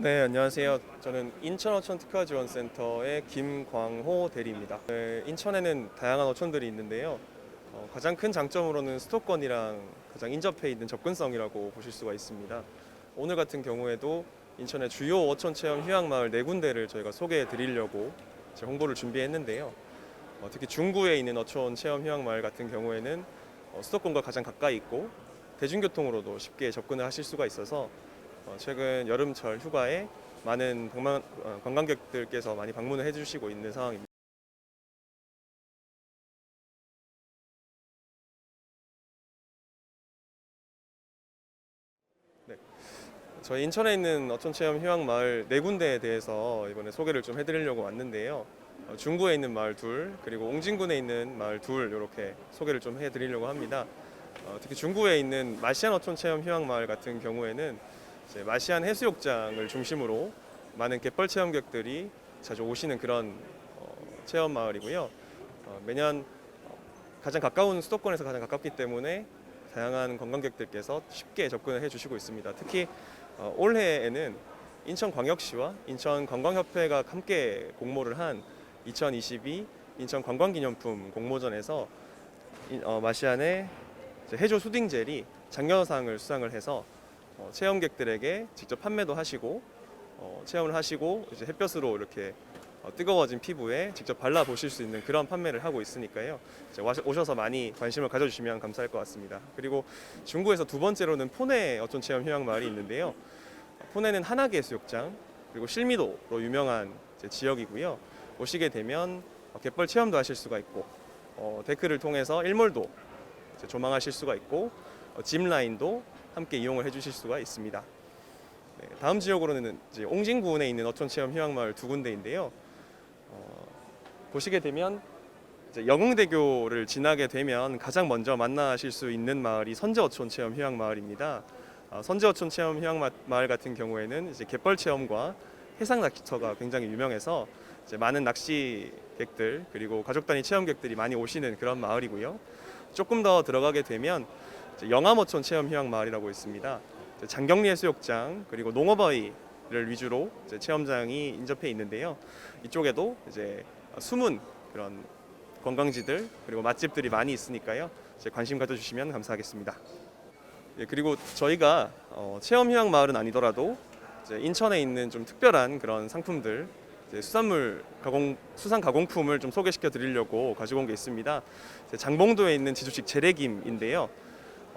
네, 안녕하세요. 저는 인천 어촌 특화 지원센터의 김광호 대리입니다. 네, 인천에는 다양한 어촌들이 있는데요. 어, 가장 큰 장점으로는 수도권이랑 가장 인접해 있는 접근성이라고 보실 수가 있습니다. 오늘 같은 경우에도 인천의 주요 어촌 체험 휴양 마을 네 군데를 저희가 소개해 드리려고 홍보를 준비했는데요. 어, 특히 중구에 있는 어촌 체험 휴양 마을 같은 경우에는 어, 수도권과 가장 가까이 있고 대중교통으로도 쉽게 접근을 하실 수가 있어서 어, 최근 여름철 휴가에 많은 어, 관광객들께서 많이 방문을 해주시고 있는 상황입니다. 네. 저희 인천에 있는 어촌체험 휴양 마을 네 군데에 대해서 이번에 소개를 좀 해드리려고 왔는데요. 어, 중구에 있는 마을 둘, 그리고 옹진군에 있는 마을 둘 이렇게 소개를 좀 해드리려고 합니다. 어, 특히 중구에 있는 마시안 어촌체험 휴양 마을 같은 경우에는 마시안 해수욕장을 중심으로 많은 갯벌 체험객들이 자주 오시는 그런 어, 체험 마을이고요. 어, 매년 어, 가장 가까운 수도권에서 가장 가깝기 때문에 다양한 관광객들께서 쉽게 접근을 해주시고 있습니다. 특히 어, 올해에는 인천광역시와 인천관광협회가 함께 공모를 한 2022 인천 관광기념품 공모전에서 인- 어, 마시안의 해조 수딩젤이 장려상을 수상을 해서 어, 체험객들에게 직접 판매도 하시고 어, 체험을 하시고 이제 햇볕으로 이렇게 어, 뜨거워진 피부에 직접 발라 보실 수 있는 그런 판매를 하고 있으니까요. 이제 오셔서 많이 관심을 가져주시면 감사할 것 같습니다. 그리고 중구에서 두 번째로는 포내 어촌 체험 휴양 마을이 있는데요. 포내는 한하계 해수욕장 그리고 실미도로 유명한 이제 지역이고요. 오시게 되면 어, 갯벌 체험도 하실 수가 있고 어, 데크를 통해서 일몰도 이제 조망하실 수가 있고 어, 짚 라인도 함께 이용을 해주실 수가 있습니다. 네, 다음 지역으로는 이제 옹진군에 있는 어촌 체험 휴양마을 두 군데인데요. 어, 보시게 되면 영흥대교를 지나게 되면 가장 먼저 만나실 수 있는 마을이 선제어촌 체험 휴양마을입니다. 어, 선제어촌 체험 휴양마을 같은 경우에는 이제 갯벌 체험과 해상 낚시터가 굉장히 유명해서 많은 낚시객들 그리고 가족 단위 체험객들이 많이 오시는 그런 마을이고요. 조금 더 들어가게 되면 영암어촌 체험 휴양 마을이라고 있습니다. 장경리 해수욕장 그리고 농어바위를 위주로 체험장이 인접해 있는데요. 이쪽에도 이제 숨은 그런 관광지들 그리고 맛집들이 많이 있으니까요. 관심 가져주시면 감사하겠습니다. 예, 그리고 저희가 어, 체험 휴양 마을은 아니더라도 인천에 있는 좀 특별한 그런 상품들 수산물 가공 수산 가공품을 좀 소개시켜 드리려고 가지고 온 게 있습니다. 장봉도에 있는 지주식 재래김인데요.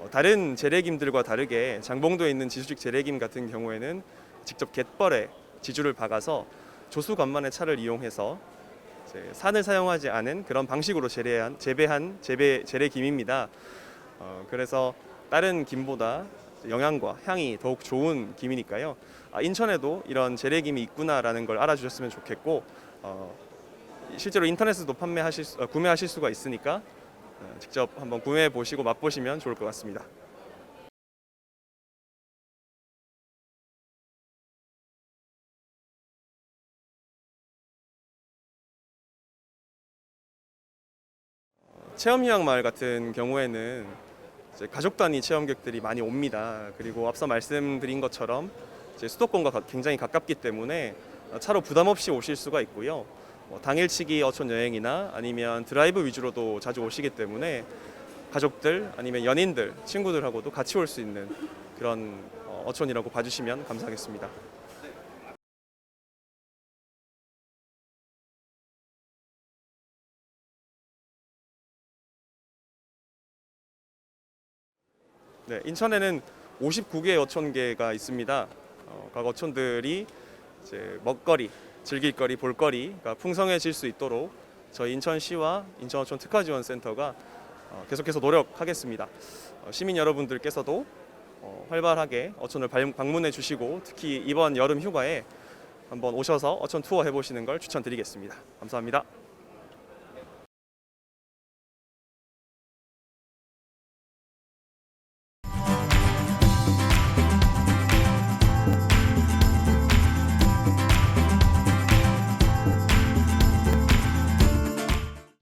어, 다른 재래김들과 다르게 장봉도에 있는 지주식 재래김 같은 경우에는 직접 갯벌에 지주를 박아서 조수관만의 차를 이용해서 산을 사용하지 않은 그런 방식으로 재래한 재배한 재배 재래김입니다. 어, 그래서 다른 김보다 영양과 향이 더욱 좋은 김이니까요. 아, 인천에도 이런 재래김이 있구나라는 걸 알아주셨으면 좋겠고 어, 실제로 인터넷에도 판매하실 수- 어, 구매하실 수가 있으니까 어, 직접 한번 구매해 보시고 맛보시면 좋을 것 같습니다. 체험 휴양 마을 같은 경우에는 가족 단위 체험객들이 많이 옵니다. 그리고 앞서 말씀드린 것처럼 수도권과 가- 굉장히 가깝기 때문에 차로 부담 없이 오실 수가 있고요. 뭐 당일치기 어촌 여행이나 아니면 드라이브 위주로도 자주 오시기 때문에 가족들 아니면 연인들 친구들하고도 같이 올 수 있는 그런 어, 어촌이라고 봐주시면 감사하겠습니다. 네, 인천에는 59개의 어촌계가 있습니다. 어, 각 어촌들이 먹거리, 즐길거리, 볼거리가 풍성해질 수 있도록 저희 인천시와 인천어촌 특화지원센터가 어, 계속해서 노력하겠습니다. 어, 시민 여러분들께서도 어, 활발하게 어촌을 발- 방문해 주시고 특히 이번 여름 휴가에 한번 오셔서 어촌 투어 해보시는 걸 추천드리겠습니다. 감사합니다.